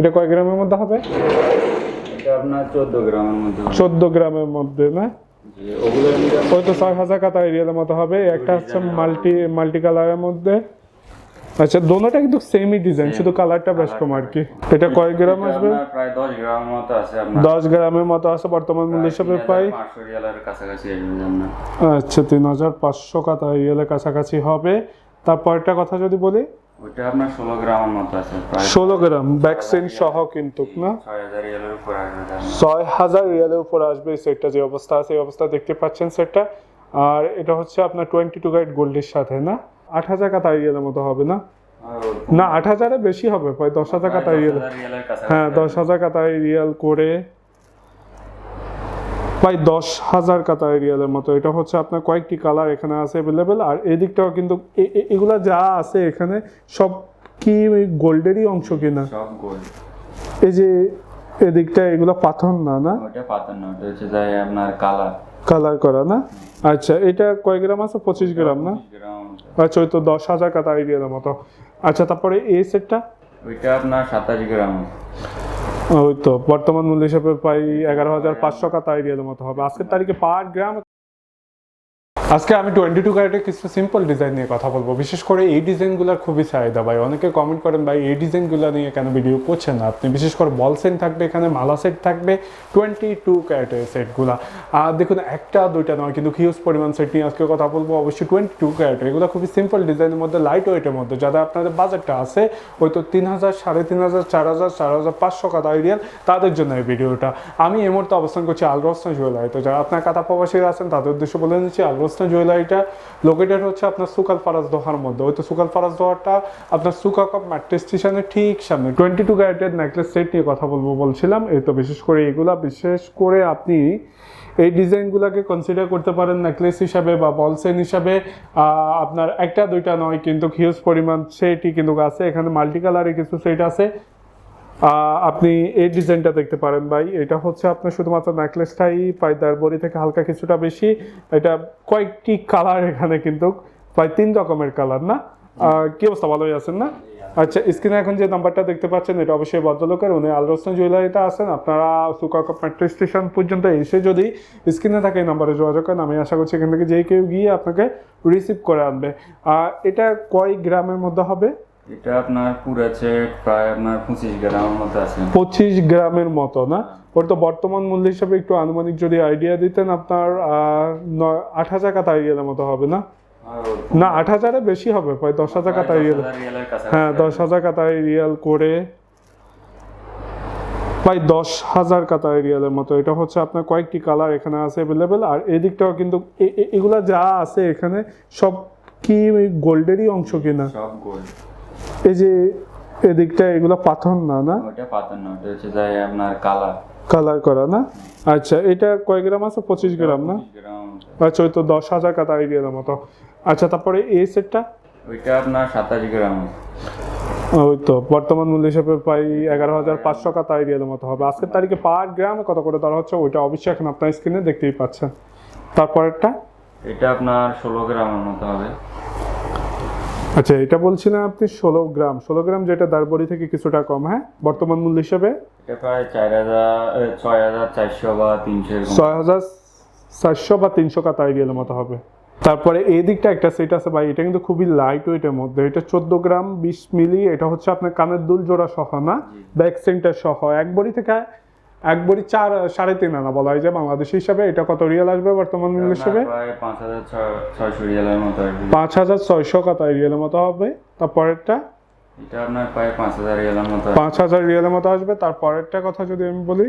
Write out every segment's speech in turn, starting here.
এটা কয় গ্রামের মধ্যে হবে? এটা আপনার চোদ্দ গ্রামের মধ্যে হবে। চোদ্দ গ্রামের মধ্যে না? ওই তো ছয় হাজার কাতা এরিয়ার মতো হবে। একটা হচ্ছে মাল্টি মাল্টি কালারের মধ্যে। আচ্ছা দোনোটা কিন্তু সেমই ডিজাইন শুধু কালারটা বেশ কম আর কি। এটা কয় গ্রাম আসবে? প্রায় দশ গ্রামের মতো আছে আপনার। দশ গ্রামের মতো আছে বর্তমান মূল্য হিসাবে পাই। পাঁচশো রিয়ালের কাছাকাছি আসবে আচ্ছা তিন হাজার পাঁচশো কাতা এরিয়ালের কাছাকাছি হবে। তারপরটা কথা যদি বলি ওইটা আপনার ষোলো গ্রামের মতো আছে ষোলো গ্রাম। ভ্যাকসিন সহ কিন্তু না? ছয় হাজার রিয়ালের উপর আসবে দাম। ছয় হাজার রিয়ালের উপর আসবে সেটটা যে অবস্থা আছে এই অবস্থা দেখতে পাচ্ছেন সেটটা। আর এটা হচ্ছে আপনার টোয়েন্টি টু গাইড গোল্ডের সাথে না? আট হাজার কাতা রিয়ালের মতো হবে না? না আট হাজারে বেশি হবে প্রায় দশ হাজার প্রায় কাতা দশ রিয়াল হ্যাঁ দশ হাজার কাতা রিয়াল করে প্রায় দশ হাজার কাতা রিয়ালের মতো। এটা হচ্ছে আপনার কয়েকটি কালার এখানে আছে অ্যাভেলেবেল আর এদিকটাও কিন্তু এগুলা যা আছে এখানে সব কি গোল্ডেরই অংশ কিনা? সব গোল্ড এই যে এদিকটা এগুলো পাথর না না? ওটা হচ্ছে আপনার কালার কালার করা না? আচ্ছা এটা কয় গ্রাম আছে? পঁচিশ গ্রাম না? গ্রাম। আচ্ছা ওই তো দশ হাজার কাতা এরিয়ার মতো। আচ্ছা তারপরে এই সেটটা ওইটা আপনার সাতাশ গ্রাম। ওই তো, বর্তমান মূল্য হিসাবে প্রায় এগারো হাজার পাঁচশো টাকা তাই এরিয়ার মতো হবে। আজকের তারিখে পার গ্রাম আজকে আমি টোয়েন্টি টু ক্যারেটের কিছু সিম্পল ডিজাইন নিয়ে কথা বলব। বিশেষ করে এই ডিজাইনগুলোর খুবই চাহিদা ভাই। অনেকে কমেন্ট করেন, ভাই, এই ডিজাইনগুলো নিয়ে কেন ভিডিও করছেন না আপনি? বিশেষ করে বল সেট থাকবে এখানে, মালা সেট থাকবে টোয়েন্টি টু ক্যারেটের সেটগুলো আর দেখুন, একটা, দুইটা নয়, কিন্তু হিউজ পরিমাণ সেট নিয়ে আজকে কথা বলব। অবশ্যই টোয়েন্টি টু ক্যারেটের এগুলো খুবই সিম্পল ডিজাইনের মধ্যে লাইট ওয়েটের মধ্যে। যারা আপনাদের বাজেটটা আছে, ওই তো তিন হাজার, সাড়ে তিন হাজার, চার হাজার চার হাজার, পাঁচশো কাতা আইডিয়াল তাদের জন্য এই ভিডিওটা আমি এই মুহূর্তে অবস্থান করছি আলরোস্তা জুয়েলারি তো যারা আপনার কাতা প্রবাসীরা আছেন, তাদের উদ্দেশ্যে বলে নিচ্ছি আলরোস্তা জুয়েলারিটা লোকেটেড হচ্ছে আপনার সুকাল ফারাজ দোহার মধ্যে। ওই তো সুকাল ফারাজ দোহারটা আপনার সুকা কাপ মেট্রো স্টেশনের ঠিক সামনে। টোয়েন্টি টু ক্যারেটের নেকলেস সেট নিয়ে কথা বলব বলছিলাম। এই তো বিশেষ করে এগুলা, বিশেষ করে আপনি এই ডিজাইনগুলোকে কনসিডার করতে পারেন নেকলেস হিসাবে বা বলসেন হিসাবে। আপনার একটা, দুইটা নয়, কিন্তু হিউজ পরিমাণ সেটই কিন্তু আছে। এখানে মাল্টি কালারের কিছু সেট আছে। আপনি এই ডিজাইনটা দেখতে পারেন ভাই। এটা হচ্ছে আপনার শুধুমাত্র নেকলেসটাই পায়দার বড়ি থেকে হালকা কিছুটা বেশি। এটা কয়েকটি কালার এখানে কিন্তু, প্রায় তিন রকমের কালার না? কি অবস্থা? ভালোই আছেন না? আচ্ছা স্ক্রিনে এখন যে নাম্বারটা দেখতে পাচ্ছেন, এটা অবশ্যই ভদ্রলোকের। উনি আলরোসন জুয়েলারিতে আছেন। আপনারা সুকাকা মেট্রো স্টেশন পর্যন্ত এসে যদি স্ক্রিনে থাকে এই নাম্বারে যোগাযোগ করেন, আমি আশা করছি এখান থেকে যে কেউ গিয়ে আপনাকে রিসিভ করে আনবে। আর এটা কয় গ্রামের মধ্যে হবে? এটা আপনার পুরো প্রায় আপনার পঁচিশ গ্রামের মতো আছে। পঁচিশ গ্রামের মতো না? ওর তো বর্তমান মূল্য হিসাবে একটু আনুমানিক যদি আইডিয়া দিতেন আপনার আট হাজার কাতা আইডিয়ার মতো হবে না? না আট হাজারে বেশি হবে প্রায় দশ হাজার কাতা রিয়ালের কাছাকাছি হ্যাঁ দশ হাজার কাতা রিয়াল করে প্রায় দশ হাজার কাতা রিয়ালের মতো। এটা হচ্ছে আপনার কয়েকটি কালার এখানে আছে অ্যাভেলেবেল আর এদিকটাও কিন্তু এগুলা যা আছে এখানে সব কি গোল্ডেরই অংশ কিনা? সব গোল্ড এই যে এদিকটা এগুলো পাথর না না? ওইটা পাথর না ওটা হচ্ছে যাই আপনার কালার কালার করা না? আচ্ছা এটা কয় গ্রাম আছে? পঁচিশ গ্রাম না? গ্রাম। আচ্ছা ওই তো দশ হাজার কাতা আইডিয়ার মতো। আচ্ছা তারপরে এই সেটটা ওইটা আপনার সাতাশ গ্রাম। ওই তো বর্তমান মূল্য হিসেবে প্রায় এগারো হাজার পাঁচশো কাতা আইডিয়ার মতো হবে। আজকের তারিখে পার গ্রামে কত করে ধরা হচ্ছে? ওইটা অবশ্যই এখন আপনার স্ক্রিনে দেখতেই পাচ্ছেন। তারপরেরটা? এটা আপনার ষোলো গ্রামের মতো হবে। আচ্ছা এটা বলছিলেন আপনি ষোলো গ্রাম। ষোলো গ্রাম যেটা দারবড়ি থেকে কিছুটা কম হ্যাঁ? বর্তমান মূল্য হিসাবে? প্রায় চার হাজার ছয় হাজার চারশো বা তিনশো ছয় হাজার চারশো বা তিনশো কাতা আইডিয়ালের মতো হবে। তারপরে এই দিকটা একটা সেট আছে ভাই এটা কিন্তু খুবই লাইট ওয়েটের মধ্যে। এটা চোদ্দ গ্রাম বিশ মিলি এটা হচ্ছে আপনার কানের দুল জোড়া সহ না? ব্যাক সেন্টার সহ। এক বড়ি থেকে এক বড়ি চার সাড়ে তিন আনা বলা হয় যে বাংলাদেশ হিসাবে এটা কত রিয়াল আসবে বর্তমান মূল্য হিসাবে? পাঁচ হাজার ছয় ছয়শো কাতা রিয়ালের মতো হবে। তারপরেরটা? এটা আপনার প্রায় পাঁচ হাজার রিয়ালের মতো। পাঁচ হাজার রিয়ালের মতো আসবে। তারপরেরটা কথা যদি আমি বলি?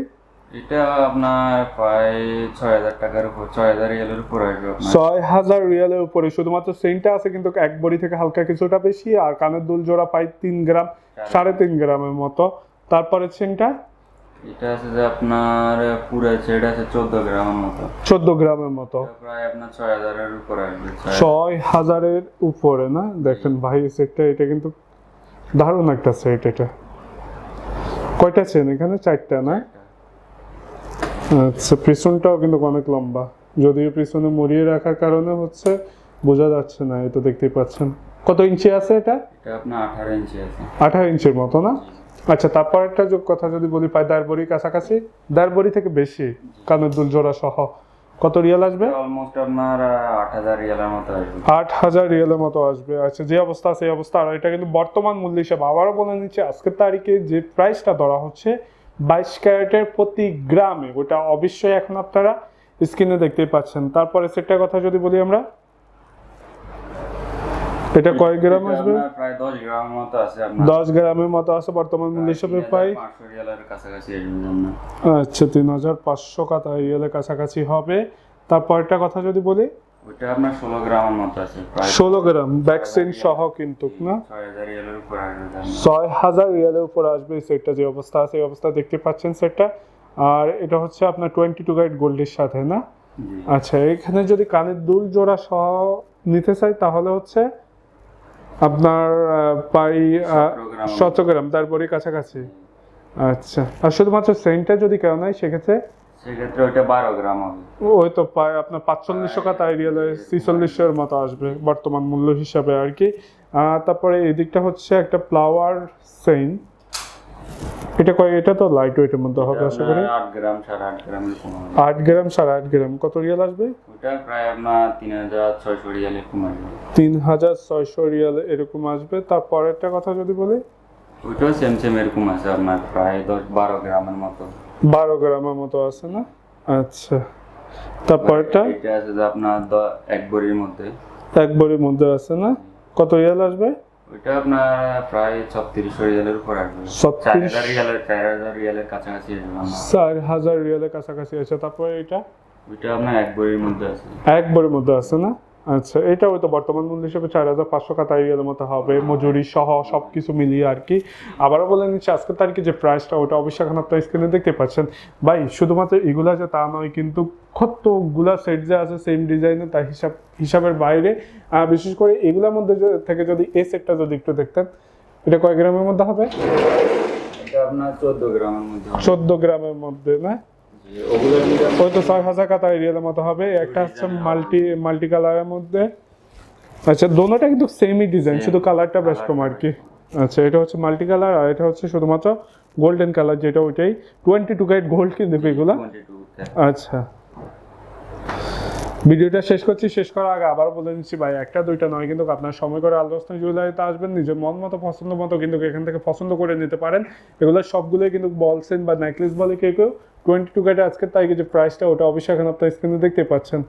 এটা আপনার প্রায় ছয় হাজার টাকার উপর ছয় হাজার রিয়ালের উপর আসবে ছয় হাজার রিয়ালের উপরে। শুধুমাত্র সেন্টটা আছে কিন্তু এক বড়ি থেকে হালকা কিছুটা বেশি আর কানের দুল জোড়া পাই তিন গ্রাম সাড়ে তিন গ্রামের মতো। তারপরে সেন্টটা? এটা আছে যে আপনার পুরো সেট আছে চোদ্দ গ্রামের মতো। চোদ্দ গ্রামের মতো। প্রায় আপনার ছয় হাজারের উপর আসবে ছয় ছয় হাজারের উপরে না? দেখেন ভাই সেটটা এটা কিন্তু দারুণ একটা সেট এটা। কয়টা চেন এখানে? চারটা না? আচ্ছা পিছনটাও কিন্তু অনেক লম্বা। যদিও পিছনে মুড়িয়ে রাখার কারণে হচ্ছে বোঝা যাচ্ছে না তো দেখতেই পাচ্ছেন। কত ইঞ্চি আছে এটা? এটা আপনার আঠারো ইঞ্চি আছে। আঠারো ইঞ্চির মতো না? আচ্ছা তারপর একটা যোগ কথা যদি বলি পাই দারবরি কাছাকাছি। দারবরি থেকে বেশি কানের দুল জোড়া সহ। কত রিয়াল আসবে? অলমোস্ট আপনার আট হাজার রিয়ালের মতো আসবে। আট হাজার রিয়ালের মতো আসবে। আচ্ছা যে অবস্থা সেই অবস্থা। আর এটা কিন্তু বর্তমান মূল্য হিসাবে। আবারও বলে নিচ্ছে আজকের তারিখে যে প্রাইসটা ধরা হচ্ছে বাইশ ক্যারেটের প্রতি গ্রামে ওটা অবশ্যই এখন আপনারা স্ক্রিনে দেখতেই পাচ্ছেন। তারপরে সেটার কথা যদি বলি আমরা এটা কয় গ্রাম আসবে? প্রায় দশ গ্রাম মতো আছে আপনার। দশ গ্রামের মতো আছে বর্তমান মূল্য হিসাবে পাই। পাঁচশো রিয়ালের কাছাকাছি আচ্ছা তিন হাজার পাঁচশো কাতা রিয়ালের কাছাকাছি হবে। তারপরটা কথা যদি বলি? ওইটা আপনার ষোলো গ্রামের মতো আছে প্রায় ষোলো গ্রাম ভ্যাকসিন সহ কিন্তু না? ছয় হাজার রিয়ালের উপর আসবে আপনার। ছয় হাজার রিয়ালের উপর আসবে এই সেটটা যে অবস্থা আছে এই অবস্থা দেখতে পাচ্ছেন সেটটা। আর এটা হচ্ছে আপনার টোয়েন্টি টু গাইড গোল্ডের সাথে না? আচ্ছা এখানে যদি কানের দুল জোড়া সহ নিতে চাই তাহলে হচ্ছে আপনার প্রায় পাই সতেরো গ্রাম। সতেরো গ্রাম তারপরে কাছাকাছি। আচ্ছা আর শুধুমাত্র সেন্টটা যদি কেউ নেয় সেক্ষেত্রে? সেক্ষেত্রে ওইটা বারো গ্রাম হবে। ওই তো প্রায় আপনার পাঁচচল্লিশশো কাতা এরিয়ালে ছিচল্লিশশোর মতো আসবে বর্তমান মূল্য হিসাবে আর কি। তারপরে এদিকটা হচ্ছে একটা ফ্লাওয়ার সেইন এটা কয় এটা তো লাইট ওয়েটের মধ্যে হবে আশা করি। আপনার আট গ্রাম সাড়ে আট গ্রাম এরকম হবে। আট গ্রাম সাড়ে আট গ্রাম। কত রিয়াল আসবে? ওটা প্রায় আপনার তিন হাজার ছয়শো রিয়াল এরকম আসবে। তিন হাজার ছয়শো রিয়াল এরকম আসবে। তারপরেরটা কথা যদি বলি? ওইটাও সেম সেম এরকম আছে আপনার প্রায় দশ বারো গ্রামের মতো। বারো গ্রামের মতো আছে না? আচ্ছা। তারপরেরটা এটা আছে আপনার দ- এক বড়ির মধ্যে। এক বড়ির মধ্যে আছে না? কত রিয়াল আসবে? ওইটা আপনার প্রায় ছত্রিশশো রিয়ালের উপর আসবে। চার হাজার রিয়ালের চার হাজার রিয়ালের কাছাকাছি আসবে চার হাজার রিয়ালের কাছাকাছি আছে। তারপরে এটা ওইটা আপনার এক বড়ির মধ্যে আছে। এক বড়ির মধ্যে আছে না? আচ্ছা এটা হয়তো বর্তমান মূল্য হিসেবে চার হাজার পাঁচশো কাতা রিয়ালের মতো হবে। মজুরি সহ সব কিছু মিলিয়ে আর কি। আবারও বলে নিচ্ছি আজকের তারিখে যে প্রাইসটা ওটা অবশ্যই এখন আপনার স্ক্রিনে দেখতে পাচ্ছেন। ভাই শুধুমাত্র এগুলা যে তা নয় কিন্তু কতগুলা সেট যে আছে সেম ডিজাইনে তার হিসাব হিসাবের বাইরে। আর বিশেষ করে এগুলোর মধ্যে থেকে যদি এই সেটটা যদি একটু দেখতেন এটা কয় গ্রামের মধ্যে হবে? এটা আপনার চোদ্দ গ্রামের মধ্যে না? ওই তো ছয় হাজার কাতা এরিয়ার মতো হবে। একটা হচ্ছে মাল্টি মাল্টি কালারের মধ্যে। আচ্ছা দোনোটা কিন্তু সেমই ডিজাইন শুধু কালারটা বেশ কম আর কি আচ্ছা এটা হচ্ছে মাল্টি কালার আর এটা হচ্ছে শুধুমাত্র গোল্ডেন কালার যেটা ওইটাই। টোয়েন্টি টু গাইড গোল্ড কিন্তু এগুলা। আচ্ছা। ভিডিওটা শেষ করছি, শেষ করার আগে আবারও বলে দিচ্ছি ভাই, একটা, দুইটা নয় কিন্তু আপনার সময় করে আলোচনা জুয়েলারিতে আসবেন, নিজের মন মতো, পছন্দ মতো কিন্তু এখান থেকে পছন্দ করে নিতে পারেন। এগুলো সবগুলোই কিন্তু বলছেন বা নেকলেস বলে কেউ কেউ। টোয়েন্টি টু গাইডে আজকের তাই যে প্রাইসটা ওটা অবশ্যই এখন আপনার স্ক্রিনে দেখতে পাচ্ছেন।